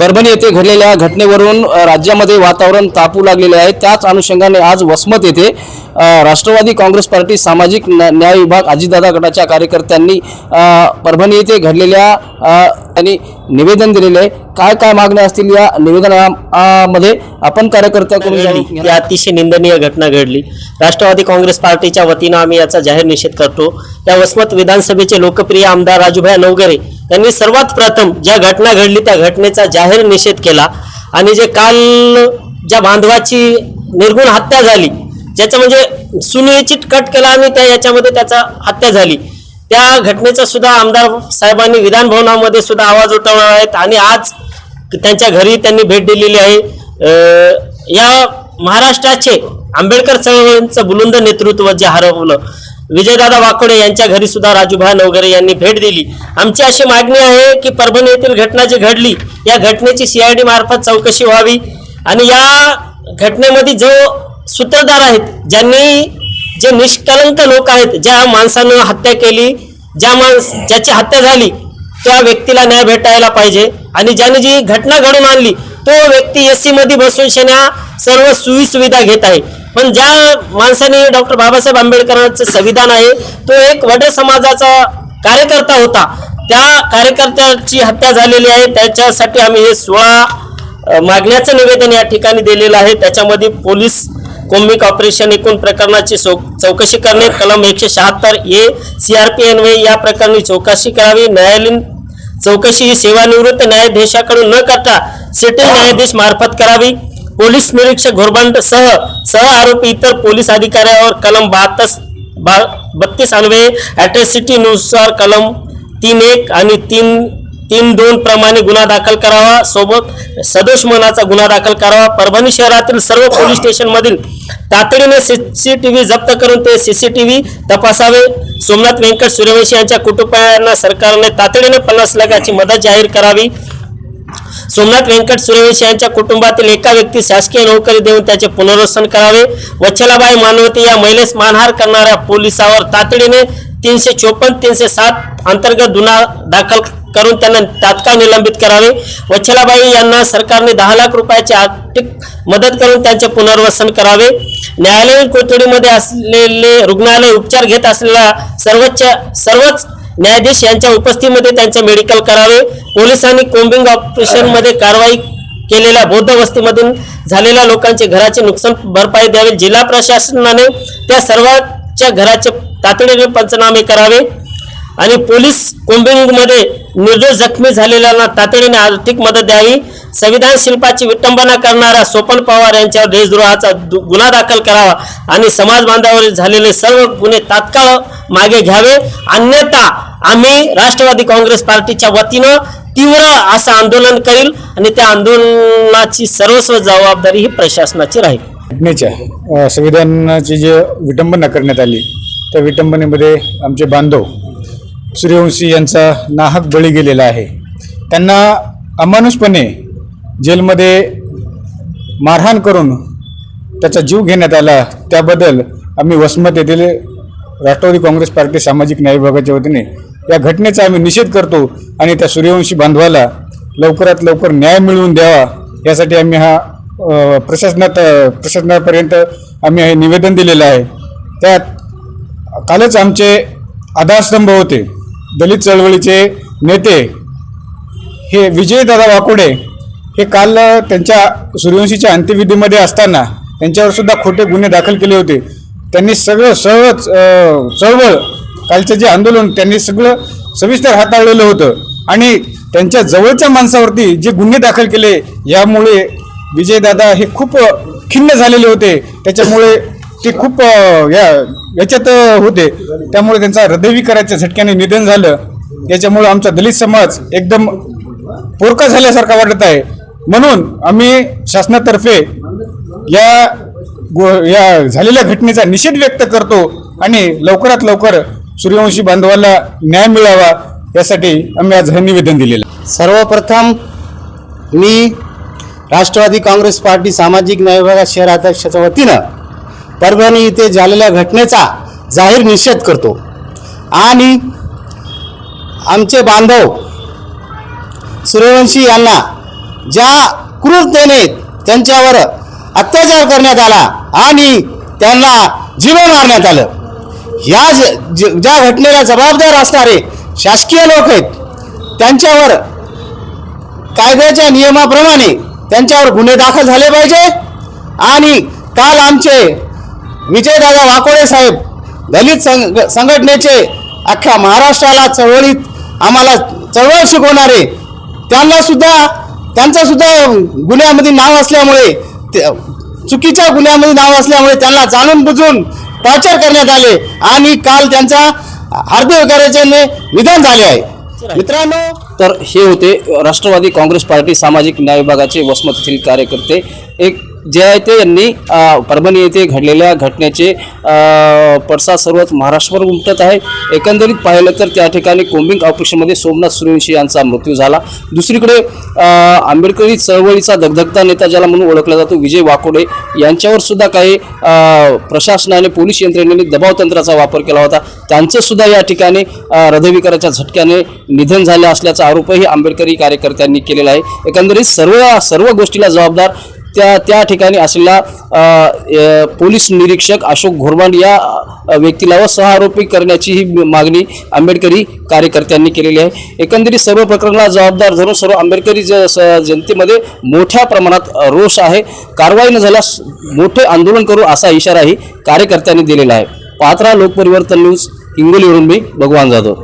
परभणी येथे घडलेल्या घटनेवरून राज्यामध्ये वातावरण तापू लागलेले आहे. त्याच अनुषंगाने आज वसमत येथे राष्ट्रवादी काँग्रेस पार्टी सामाजिक न्या- न्याय विभाग अजितदादा गटाच्या कार्यकर्त्यांनी परभणी येथे घडलेल्या त्यांनी निवेदन दिलेले आहे. काय काय मागण्या असतील या निवेदनामध्ये आपण कार्यकर्त्याकडून जाणून अतिशय निंदनीय घटना घडली. राष्ट्रवादी काँग्रेस पार्टीच्या वतीनं आम्ही याचा जाहीर निषेध करतो. या वसमत विधानसभेचे लोकप्रिय आमदार राजूभाई नवगरे यांनी सर्वात प्रथम ज्या घटना घडली त्या घटनेचा जाहीर निषेध केला. आणि जे काल ज्या बांधवाची निर्गुण हत्या झाली ज्याचं म्हणजे सुनिश्चित कट केला आणि त्या याच्यामध्ये त्याचा हत्या झाली. त्या घटनेचा सुद्धा आमदार साहेबांनी विधानभवनामध्ये सुद्धा आवाज उठवणार आहेत आणि आज त्यांच्या घरी त्यांनी भेट दिलेली आहे. या महाराष्ट्राचे आंबेडकर चळवळींचं बुलंद नेतृत्व जे हरवलं विजयदादा वाकोडे यांच्या घरी सुद्धा राजूभाई नवगरे यांनी भेट दिली. आमची अशी मागणी आहे की परभणी येथील घटना जी घडली या घटनेची सीआयडी मार्फत चौकशी व्हावी. आणि या घटनेमध्ये जो सूत्रधार आहेत ज्यांनी जे निष्कलंक लोक आहेत ज्या माणसानं हत्या केली ज्या माणस ज्याची हत्या झाली त्या व्यक्तीला न्याय भेटायला पाहिजे. आणि ज्याने जी घटना घडून आणली तो व्यक्ती एस सी मध्ये बसून सर्व सोयी सुविधा घेत आहे. पण ज्या माणसाने डॉक्टर बाबासाहेब आंबेडकरांचं संविधान आहे तो एक वडे समाजाचा कार्यकर्ता होता. त्या कार्यकर्त्याची हत्या झालेली आहे. त्याच्यासाठी आम्ही हे सोळा मागण्याचं निवेदन या ठिकाणी दिलेलं आहे. त्याच्यामध्ये पोलीस कोमिक ऑपरेशन एकूण प्रकरणाची चौकशी करणे कलम एकशे शहात्तर A C R P N या प्रकरणी चौकशी करावी. न्यायालयीन चौकशी ही सेवानिवृत्त न्यायाधीशाकडून न करता सिटी न्यायाधीश मार्फत करावी. पोलीस निरीक्षक घोरबंड सह सह आरोपी इतर पोलीस अधिकाऱ्यावर कलम बहात्तर बा बत्तीस अन्वये नुसार कलम तीन एक आणि तीन तीन दोन प्रमाणे गुन्हा दाखल करावा. सोबत सदोष मनाचा गुन्हा दाखल करावा. परभणी शहरातील सर्व पोलीस स्टेशन मधील तातडीने सीसीटीव्ही जप्त करून ते सीसीटीव्ही तपासावे. सोमनाथ व्यंकट सूर्यवंशी यांच्या कुटुंबियांना सरकारने तातडीने पन्नास लाखाची मदत जाहीर करावी. सोमनाथ व्यंकट सूर्यवंशी यांच्या कुटुंबातील एका व्यक्ती शासकीय नोकरी देऊन त्याचे पुनर्वसन करावे. वच्छलाबाई मानवती या महिलेस मानहार करणाऱ्या पोलिसावर तातडीने तीनशे चोपन्न तीनशे सात अंतर्गत गुन्हा दाखल करून त्यांना तात्काळ निलंबित करावे. वच्छलाबाई यांना सरकारने दहा लाख रुपयाची आर्थिक मदत करून त्यांचे पुनर्वसन करावे. न्यायालयीन कोठडीमध्ये असलेले रुग्णालय उपचार घेत असलेला सर्वोच्च सर्वच न्यायाधीश यांच्या उपस्थितीमध्ये त्यांचे मेडिकल करावे. पोलिसांनी कोम्बिंग ऑपरेशनमध्ये कारवाई केलेल्या बौद्ध वस्तीमधून झालेल्या लोकांचे घराचे नुकसान भरपाई द्यावी. जिल्हा प्रशासनाने त्या सर्वांच्या घराचे तातडीने पंचनामे करावे. आणि पोलीस कोम्बिंगमध्ये निर्दोष जखमी झालेल्यांना तातडीने आर्थिक मदत द्यावी. संविधान शिल्पाची विटंबना करणाऱ्या सोपन पवार यांच्यावर देशद्रोहाचा दु- गुन्हा दाखल करावा आणि समाज बांधावर झालेले सर्व गुन्हे तात्काळ मागे घ्यावे. अन्यथा आम्ही राष्ट्रवादी काँग्रेस पार्टीच्या वतीनं तीव्र असं आंदोलन करील आणि त्या आंदोलनाची सर्वस्व जबाबदारी ही प्रशासनाची राहील. घटनेच्या आहे संविधानाची जे विटंबना करण्यात आली त्या विटंबनेमध्ये आमचे बांधव सूर्यवंशी यांचा नाहक बळी गेलेला आहे. त्यांना अमानुषपणे जेलमध्ये मारहाण करून त्याचा जीव घेण्यात आला. त्याबद्दल आम्ही वसमत येथील राष्ट्रवादी काँग्रेस पार्टी सामाजिक न्याय विभागाच्या वतीने या घटनेचा आम्ही निषेध करतो आणि त्या सूर्यवंशी बांधवाला लवकरात लवकर न्याय मिळवून द्यावा यासाठी आम्ही हा प्रशासनात प्रशासनापर्यंत आम्ही हे निवेदन दिलेलं आहे. त्यात कालच आमचे आधारस्तंभ होते. दलित चळवळीचे नेते हे विजयदादा वाकोडे हे काल त्यांच्या सूर्यवंशीच्या अंत्यविधीमध्ये असताना त्यांच्यावर सुद्धा खोटे गुन्हे दाखल केले होते. त्यांनी सगळं सहज चळवळ कालचं जे आंदोलन त्यांनी सगळं सविस्तर हाताळलेलं होतं. आणि त्यांच्या जवळच्या माणसावरती जे गुन्हे दाखल केले यामुळे विजयदादा हे खूप खिन्न झालेले होते. त्याच्यामुळे ते खूप या याच्यात होते. त्यामुळे त्यांचा हृदयविकाराच्या झटक्याने निधन झालं. याच्यामुळे आमचा दलित समाज एकदम पोरका झाल्यासारखा वाटत आहे. म्हणून आम्ही शासनातर्फे या गो- या झालेल्या घटनेचा निषेध व्यक्त करतो आणि लवकरात लवकर सूर्यवंशी बांधवाला न्याय मिळावा यासाठी आम्ही आज हे निवेदन दिलेलं सर्वप्रथम मी राष्ट्रवादी काँग्रेस पार्टी सामाजिक न्याय विभागात शहर अध्यक्षाच्या वतीनं परभणी इथे झालेल्या घटनेचा जाहीर निषेध करतो. आणि आमचे बांधव सूर्यवंशी यांना ज्या क्रूरतेने त्यांच्यावर अत्याचार करण्यात आला आणि त्यांना जीवे मारण्यात आलं ह्या ज- ज- ज्या घटनेला जबाबदार असणारे शासकीय लोक आहेत त्यांच्यावर कायद्याच्या नियमाप्रमाणे त्यांच्यावर गुन्हे दाखल झाले पाहिजे आणि काल आमचे विजयदादा वाकोडे साहेब दलित संघ संघटनेचे अख्ख्या महाराष्ट्राला चळवळीत आम्हाला चळवळ शिकवणारे त्यांना सुद्धा त्यांचा सुद्धा गुन्ह्यामध्ये नाव असल्यामुळे ते- चुकीच्या गुन्ह्यामध्ये नाव असल्यामुळे त्यांना जाणून बुजून टॉर्चर करण्यात आले आणि काल त्यांचा हृदयविकाराचे निधन झाले आहे. मित्रांनो तर हे होते राष्ट्रवादी काँग्रेस पार्टी सामाजिक न्याय विभागाचे वसमतील कार्यकर्ते एक जे आहे ते यांनी परभणी येथे घडलेल्या घटनेचे पडसाद सर्वच महाराष्ट्रभर उमटत आहे. एकंदरीत पाहिलं तर त्या ठिकाणी कोम्बिंग ऑपरेशनमध्ये सोमनाथ सूर्यवंशी यांचा मृत्यू झाला. दुसरीकडे आंबेडकरी चळवळीचा दगधगता नेता ज्याला म्हणून ओळखला जातो विजय वाकोडे यांच्यावर सुद्धा काही प्रशासनाने पोलीस यंत्रणेने दबाव तंत्राचा वापर केला होता. त्यांचं सुद्धा या ठिकाणी हृदयविकाराच्या झटक्याने निधन झाले असल्याचा आरोपही आंबेडकरी कार्यकर्त्यांनी केलेला आहे. एकंदरीत सर्व सर्व गोष्टीला जबाबदार त्या त्या ठिकाणी असलेला पोलीस निरीक्षक अशोक घोरबांड या व्यक्तीला व सहआरोपी करण्याची ही मागणी आंबेडकरी कार्यकर्त्यांनी केलेली आहे. एकंदरीत सर्व प्रकरणाला जबाबदार धरून सर्व आंबेडकरी ज स- जनतेमध्ये मोठ्या प्रमाणात रोष आहे. कारवाई न झाल्यास मोठे आंदोलन करू असा इशाराही कार्यकर्त्यांनी दिलेला आहे. पात्रा लोकपरिवर्तन न्यूज हिंगोलीवरून मी भगवान जाधव.